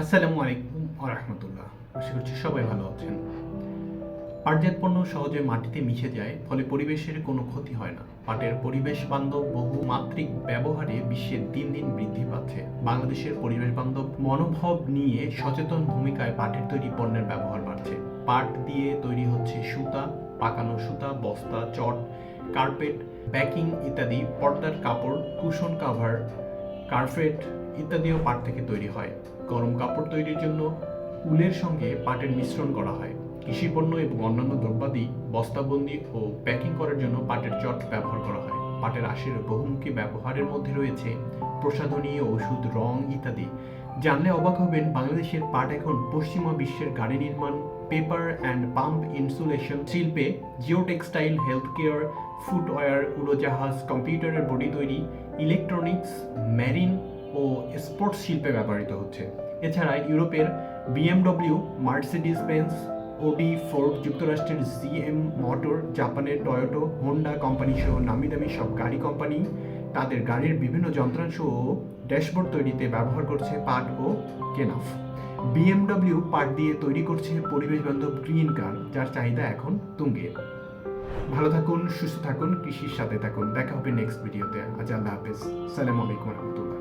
আসসালামু আলাইকুম রহমতুল্লাহ আশা করছি সবাই ভালো আছেন। পাটজাত পণ্য সহজে মাটিতে মিশে যায়, ফলে পরিবেশের কোনো ক্ষতি হয় না। পাটের পরিবেশ বান্ধব বহুমাত্রিক ব্যবহারে বিশ্বের দিন দিন বৃদ্ধি পাচ্ছে। বাংলাদেশের পরিবেশ বান্ধব মনোভাব নিয়ে সচেতন ভূমিকায় পাটের তৈরি পণ্যের ব্যবহার বাড়ছে। পাট দিয়ে তৈরি হচ্ছে সুতা, পাকানো সুতা, বস্তা, চট, কার্পেট, প্যাকিং ইত্যাদি, পর্দার কাপড়, কুশন কাভার, কার্পেট ইত্যাদিও পাট থেকে তৈরি হয়। গরম কাপড় তৈরির জন্য উলের সঙ্গে পাটের মিশ্রণ করা হয়। কৃষি পণ্য এবং অন্যান্য দ্রব্যাদি বস্তাবন্দি ও প্যাকিং করার জন্য পাটের চট ব্যবহার করা হয়। পাটের আশের বহুমুখী ব্যবহারের মধ্যে রয়েছে প্রসাধনী, ওষুধ, রং ইত্যাদি। জানলে অবাক হবেন বাংলাদেশের পাট এখন পশ্চিমা বিশ্বের গাড়ি নির্মাণ, পেপার অ্যান্ড পাম্প ইনসুলেশন শিল্পে geotextile health care footwear, উড়োজাহাজ, কম্পিউটারের বডি তৈরি, ইলেকট্রনিক্স ম্যারিন ও স্পোর্টস শিল্পে ব্যবহৃত হচ্ছে। এছাড়া ইউরোপের BMW Mercedes Benz Audi Ford যুক্তরাষ্ট্রের জিএম মোটর জাপানের টয়োটো হোন্ডা কোম্পানি সহ নামি দামি সব গাড়ি কোম্পানি তাদের গাড়ির বিভিন্ন যন্ত্রাংশ ও ড্যাশবোর্ড তৈরিতে ব্যবহার করছে পাট ও কেনাফ। বিএমডব্লিউ পাট দিয়ে তৈরি করছে পরিবেশ বান্ধব গ্রিন কার যার চাহিদা এখন তুঙ্গে। ভালো থাকুন, সুস্থ থাকুন, কৃষির সাথে থাকুন। দেখা হবে নেক্সট ভিডিওতে আজ আল্লাহ হাফেজ। সালাম আলাইকুম রহমতুল্লাহ।